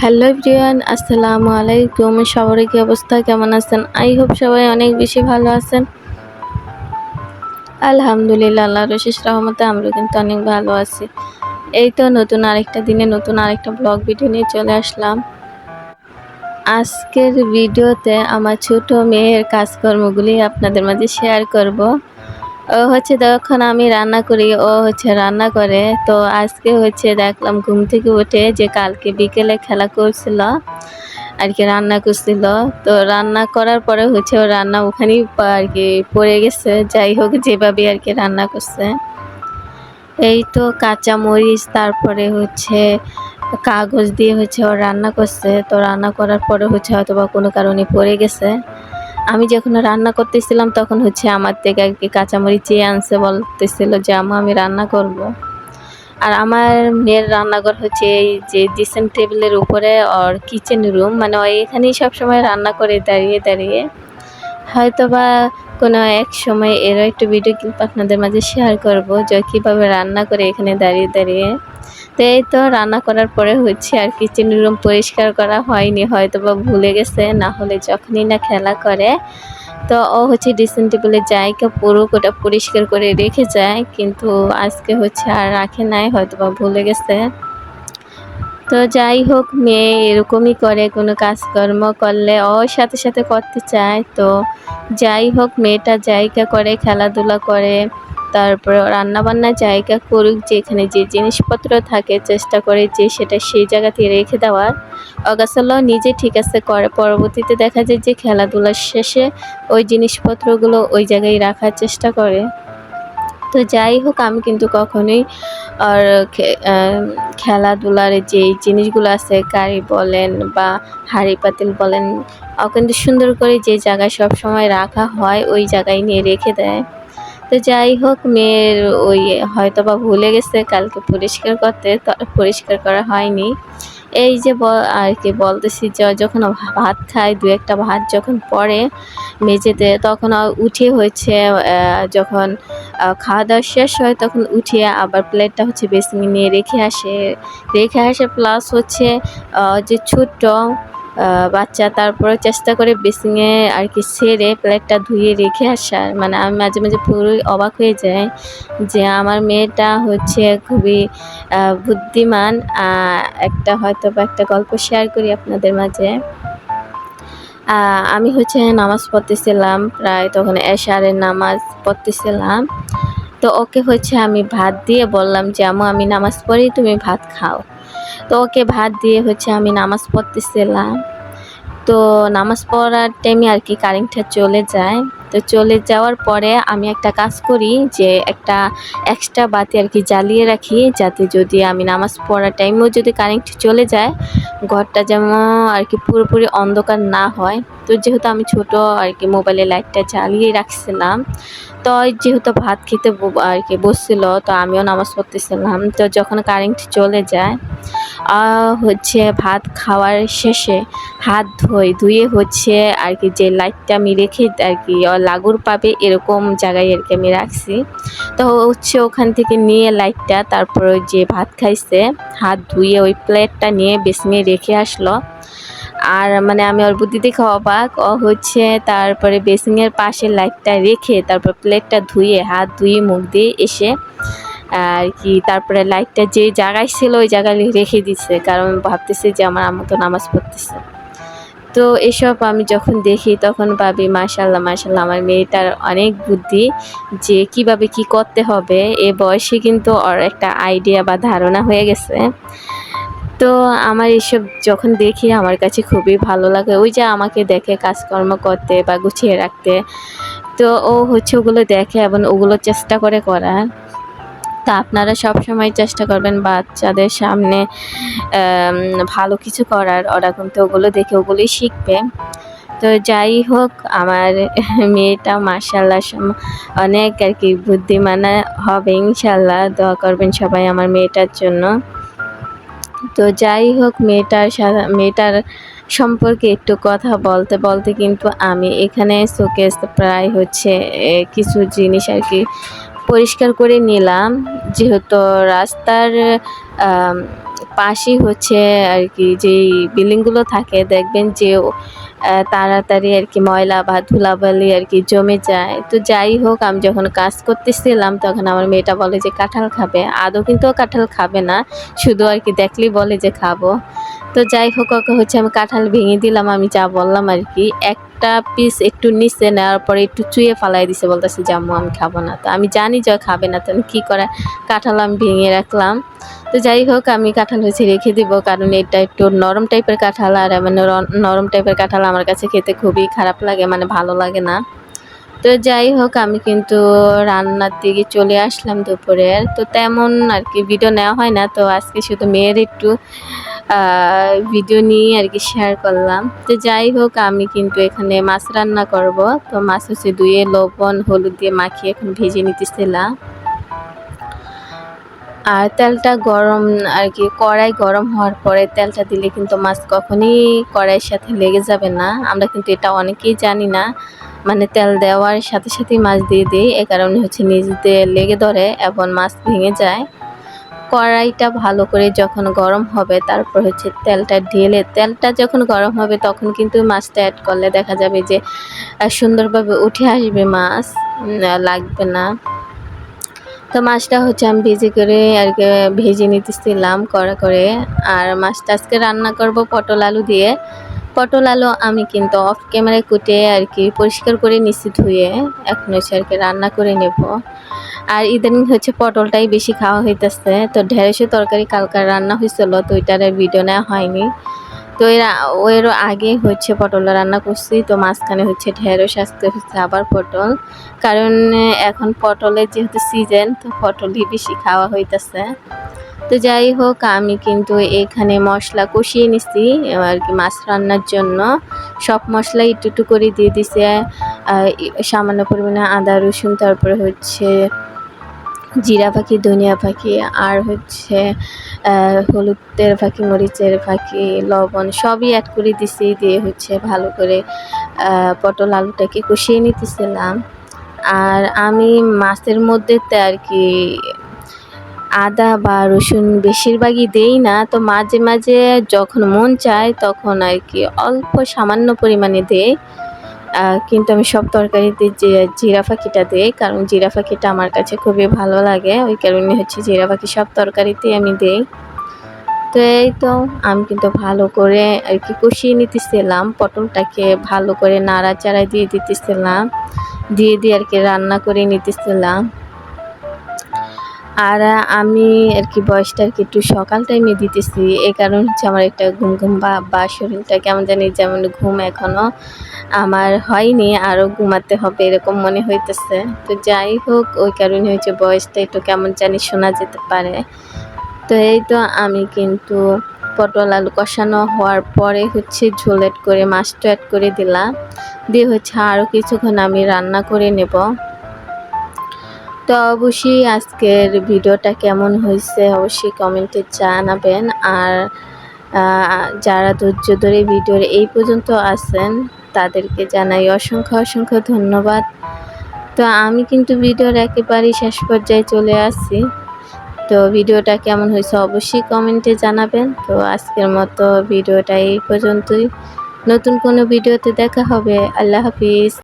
Hello everyone, আসসালামু আলাইকুম। সবার কি অবস্থা? কেমন আছেন? আই হোপ সবাই অনেক বেশি ভালো আছেন। আলহামদুলিল্লাহ আল্লাহ রশিস রহমতে আমরা কিন্তু অনেক ভালো আছি। এই তো নতুন আরেকটা দিনে নতুন আরেকটা ব্লগ ভিডিও নিয়ে চলে আসলাম। আজকের ভিডিওতে আমার ছোট মেয়ের কাজকর্মগুলি আপনাদের মাঝে শেয়ার করব। ও হচ্ছে তখন আমি রান্না করি, ও হচ্ছে রান্না করে। তো আজকে হচ্ছে দেখলাম ঘুম থেকে উঠে যে কালকে বিকেলে খেলা করছিল, আর কি রান্না করছিল। তো রান্না করার পরে হচ্ছে ও রান্না ওখানেই আর কি পড়ে গেছে। যাই হোক, যেভাবে আর কি রান্না করছে। এই তো কাঁচা মরিচ, তারপরে হচ্ছে কাগজ দিয়ে হচ্ছে ও রান্না করছে। তো রান্না করার পরে হচ্ছে হয়তো বা কোনো কারণে পড়ে গেছে। আমি যখন রান্না করতেছিলাম, তখন হচ্ছে আমার থেকে আর কি কাঁচামরিচ চেয়ে আনছে বলতেছিল যে আমা আমি রান্না করব। আর আমার মেয়ের রান্নাঘর হচ্ছে এই যে ডিসেন টেবিলের উপরে ওর কিচেন রুম মানে ওই এখানেই সবসময় রান্না করে দাঁড়িয়ে দাঁড়িয়ে হয়তো বা কোনো এক সময় এরও একটু ভিডিও ক্লিপ আপনাদের মাঝে শেয়ার করব, যে কীভাবে রান্না করে এখানে দাঁড়িয়ে দাঁড়িয়ে তো এই তো রান্না করার পরে হচ্ছে আর কিচেন রুম পরিষ্কার করা হয়নি হয়তো বা ভুলে গেছে, না হলে যখনই না খেলা করে। তো ও হচ্ছে ড্রেসিং টেবিলের জায়গা পুরো ওটা পরিষ্কার করে রেখে যায়, কিন্তু আজকে হচ্ছে আর রাখে নাই হয়তো বা ভুলে গেছে। তো যাই হোক, মেয়ে এরকমই করে, কোনো কাজকর্ম করলে ওর সাথে সাথে করতে চায়। তো যাই হোক, মেয়েটা জায়গা করে, খেলাধুলা করে তারপর রান্নাবান্নার জায়গা করুক, যেখানে যে জিনিসপত্র থাকে চেষ্টা করে যে সেটা সেই জায়গাতে রেখে দেওয়ার। অগাছালাও নিজে ঠিক আছে করে, পরবর্তীতে দেখা যায় যে খেলাধুলার শেষে ওই জিনিসপত্রগুলো ওই জায়গায় রাখার চেষ্টা করে। তো যাই হোক, আমি কিন্তু কখনোই আর খেলাধুলার যে জিনিসগুলো আছে, গাড়ি বলেন বা হাঁড়ি পাতিল বলেন কিন্তু সুন্দর করে যে জায়গায় সব সময় রাখা হয়, ওই জায়গায় নিয়ে রেখে দেয়। তো যাই হোক, মেয়ের ওই হয়তো বা ভুলে গেছে, কালকে পরিষ্কার করতে পরিষ্কার করা হয়নি। এই যে আর কি বলতেছি, যে, যখন ভাত খায়, দু একটা ভাত যখন পড়ে মেঝেতে, তখন উঠে হয়েছে যখন খাওয়া দাওয়া শেষ হয়, তখন উঠিয়ে আবার প্লেটটা হচ্ছে বেসিনে নিয়ে রেখে আসে। রেখে আসে প্লাস হচ্ছে যে ছোট্ট বাচ্চা, তারপরে চেষ্টা করে বেসিংয়ে আর কি সেরে প্লেটটা ধুয়ে রেখে আসার মানে আমি মাঝে মাঝে পুরোই অবাক হয়ে যাই যে আমার মেয়েটা হচ্ছে খুবই বুদ্ধিমান একটা হয়তো বা একটা গল্প শেয়ার করি আপনাদের মাঝে। আমি হচ্ছে নামাজ পড়তেছিলাম, প্রায় তখন এশারের নামাজ পড়তেছিলাম। তো ওকে হচ্ছে আমি ভাত দিয়ে বললাম যে আমু নামাজ পড়ি, তুমি ভাত খাও। তো ওকে ভাত দিয়ে হচ্ছে আমি নামাজ পড়তেছিলাম। তো নামাজ পড়ার টাইমে আর কি কারেন্টটা চলে যায়। তো চলে যাওয়ার পরে আমি একটা কাজ করি যে একটা এক্সট্রা বাতি আর কি জ্বালিয়ে রাখি যাতে যদি আমি নামাজ পড়ার টাইমেও যদি কারেন্ট চলে যায়, ঘরটা যেমন আর কি পুরোপুরি অন্ধকার না হয়। তো যেহেতু আমি ছোট আর কি মোবাইলে লাইটটা জ্বালিয়ে রাখছিলাম, তো যেহেতু ভাত খেতে আর কি বসছিল, তো আমিও নামাজ পড়তেছিলাম। তো যখন কারেন্ট চলে যায় হচ্ছে ভাত খাওয়ার শেষে হাত ধুই, ধুয়ে হচ্ছে আর কি যে লাইটটা আমি রেখে আর কি লাগুর পাবে এরকম জায়গায় আর কি আমি রাখছি। তো হচ্ছে ওখান থেকে নিয়ে লাইটটা তারপর যে ভাত খাইছে, হাত ধুয়ে ওই প্লেটটা নিয়ে বেসিনে রেখে আসলো। আর মানে আমি ওর বুদ্ধি দেখে অবাক ও হচ্ছে তারপরে বেসিংয়ের পাশে লাইটটা রেখে তারপর প্লেটটা ধুয়ে, হাত ধুয়ে, মুখ দিয়ে এসে আর কি তারপরে লাইটটা যে জায়গায় ছিল ওই জায়গায় রেখে দিচ্ছে কারণ ভাবতেছে যে আমার আম্মু তো নামাজ পড়তেছে। তো এসব আমি যখন দেখি তখন ভাবি মাশাল্লাহ মাশাল্লাহ আমার মেয়েটার অনেক বুদ্ধি যে কীভাবে কি করতে হবে? এ বয়সে কিন্তু ওর একটা আইডিয়া বা ধারণা হয়ে গেছে। তো আমার এসব যখন দেখি, আমার কাছে খুবই ভালো লাগে। ওই যে আমাকে দেখে, কাজকর্ম করতে বা গুছিয়ে রাখতে, তো ও হচ্ছে ওগুলো দেখে এবং ওগুলো চেষ্টা করে করার। তা আপনারা সব সময় চেষ্টা করবেন বাচ্চাদের সামনে ভালো কিছু করার। ওরা কিন্তু ওগুলো দেখে ওগুলোই শিখবে। তো যাই হোক, আমার মেয়েটা মার্শাল্লাহ অনেক আর কি বুদ্ধিমানা হবে ইনশাল্লাহ দোয়া করবেন সবাই আমার মেয়েটার জন্য। তো যাই হোক, মেয়েটার মেয়েটার সম্পর্কে একটু কথা বলতে বলতে কিন্তু আমি এখানে শোকেস প্রায় হচ্ছে কিছু জিনিস আর কি পরিষ্কার করে নিলাম। যেহেতু রাস্তার পাশেই হচ্ছে আর কি যেই বিল্ডিংগুলো থাকে, দেখবেন যে তাড়াতাড়ি আর কি ময়লা বা ধুলাবালি আর কি জমে যায়। তো যাই হোক, আমি যখন কাজ করতেছিলাম, তখন আমার মেয়েটা বলে যে, কাঁঠাল খাবে। আদৌ কিন্তু কাঁঠাল খাবে না, শুধু আর কি দেখলেই বলে যে, খাব। তো যাই হোক, ওকে হচ্ছে আমি কাঁঠাল ভেঙে দিলাম, আমি যা বললাম আর কি। একটা পিস একটু নিচে নেওয়ার পরে একটু চুয়ে ফালাই দিছে, বলতেছে জাম্মু আমি খাব না। তো আমি জানি যে খাবে না, তো আমি কী করে কাঁঠাল আমি ভেঙে রাখলাম। তো যাই হোক, আমি কাঁঠাল হচ্ছে রেখে দিব, কারণ এটা একটু নরম টাইপের কাঁঠাল, আর মানে নরম টাইপের কাঁঠাল আমার কাছে খেতে খুবই খারাপ লাগে মানে ভালো লাগে না। তো যাই হোক, আমি কিন্তু রান্নার দিকে চলে আসলাম দুপুরের। তো তেমন আর কি ভিডিও নেওয়া হয় না, তো আজকে শুধু মেয়ের একটু ভিডিও নিয়ে আর কি শেয়ার করলাম। তো যাই হোক, আমি কিন্তু এখানে মাছ রান্না করব। তো মাছ হচ্ছে ধুয়ে লবণ, হলুদ দিয়ে মাখিয়ে এখন ভেজে নিতেছিলাম। আর তেলটা গরম, আর কি কড়াই গরম হওয়ার পরে তেলটা দিলে কিন্তু মাছ কখনই কড়াইয়ের সাথে লেগে যাবে না। আমরা কিন্তু এটা অনেকেই জানি না। মানে তেল দেওয়ার সাথে সাথেই মাছ দিয়ে দিই। এ কারণে হচ্ছে নিজেদের লেগে ধরে এবং মাছ ভেঙে যায়। কড়াইটা ভালো করে যখন গরম হবে, তারপর হচ্ছে তেলটা ঢেলে, তেলটা যখন গরম হবে তখন কিন্তু মাছটা অ্যাড করলে দেখা যাবে যে সুন্দরভাবে উঠে আসবে মাছ লাগবে না। তো মাছটা হচ্ছে আমি ভেজে করে আর কি, ভেজে নিতেছিলাম কড়া করে। আর মাছটা আজকে রান্না করব পটল আলু দিয়ে। পটল আলু আমি কিন্তু অফ ক্যামেরায় কুটে আর কি পরিষ্কার করে নিচ্ছি ধুয়ে। এখন হচ্ছে আর কি রান্না করে নেব। আর ইদানিং হচ্ছে পটলটাই বেশি খাওয়া হইতেছে। তো ঢেঁড়সের তরকারি কালকার রান্না হয়েছিল তো ওইটার ভিডিও নেওয়া হয়নি। তো এর, ওর আগে হচ্ছে পটল রান্না করছি, তো মাঝখানে হচ্ছে ঢেঁড়স, আজকে হচ্ছে আবার পটল। কারণ এখন পটলের যেহেতু সিজন তো পটলই বেশি খাওয়া হইতেছে। তো যাই হোক, আমি কিন্তু এখানে মশলা কষিয়ে নিছি, আর কি মাছ রান্নার জন্য। সব মশলা একটু একটু করে দিয়ে দিছে সামান্য পরিমাণে আদা, রসুন, তারপরে হচ্ছে জিরা পাখি ধনিয়া পাখি আর হচ্ছে হলুদের পাখি মরিচের পাখি লবণ সবই অ্যাড করে দিছি দিয়ে হচ্ছে ভালো করে পটল আলুটাকে কষিয়ে নিতেছিলাম। আর আমি মাছের মধ্যে তো আর কি আদা বা রসুন বেশিরভাগই দেই না তো মাঝে মাঝে যখন মন চায় তখন আর কি অল্প সামান্য পরিমাণে আহ, কিন্তু আমি সব তরকারিতে জিরা ফাঁকিটা দিই, কারণ জিরা ফাঁকিটা আমার কাছে খুবই ভালো লাগে। ওই কারণে হচ্ছে জিরা ফাঁকি সব তরকারিতেই আমি দিই। তো এই তো, আমি কিন্তু ভালো করে আর কি কষিয়ে নিতেছিলাম। পটলটাকে ভালো করে নাড়াচাড়া দিয়ে দিতেছিলাম। দিয়ে দিয়ে আর কি রান্না করে নিতেছিলাম। আর আমি আর কি বয়সটা আর কি একটু সকাল টাইমে দিতেছি। এই কারণ হচ্ছে আমার একটা ঘুম ঘুম বা বা শরীরটা কেমন জানি যেমন ঘুম এখনও আমার হয়নি আরও ঘুমাতে হবে এরকম মনে হইতেছে। তো যাই হোক, ওই কারণে হচ্ছে বয়সটা একটু কেমন জানি শোনা যেতে পারে। তো এই তো আমি কিন্তু পটল আলু কষানো হওয়ার পরে হচ্ছে ঝোল অ্যাড করে, মাছটা অ্যাড করে দিলাম। দিয়ে হচ্ছে আরও কিছুক্ষণ আমি রান্না করে নেব। তো অবশ্যই আজকের ভিডিওটা কেমন হয়েছে অবশ্যই কমেন্টে জানাবেন। আর যারা ধৈর্য ধরে ভিডিওর এই পর্যন্ত আছেন, তাদেরকে জানাই অসংখ্য অসংখ্য ধন্যবাদ। তো আমি কিন্তু ভিডিওর একেবারেই শেষ পর্যায়ে চলে আসছি। তো ভিডিওটা কেমন হয়েছে অবশ্যই কমেন্টে জানাবেন। তো আজকের মতো ভিডিওটা এই পর্যন্তই। নতুন কোনো ভিডিওতে দেখা হবে। আল্লাহ হাফিজ।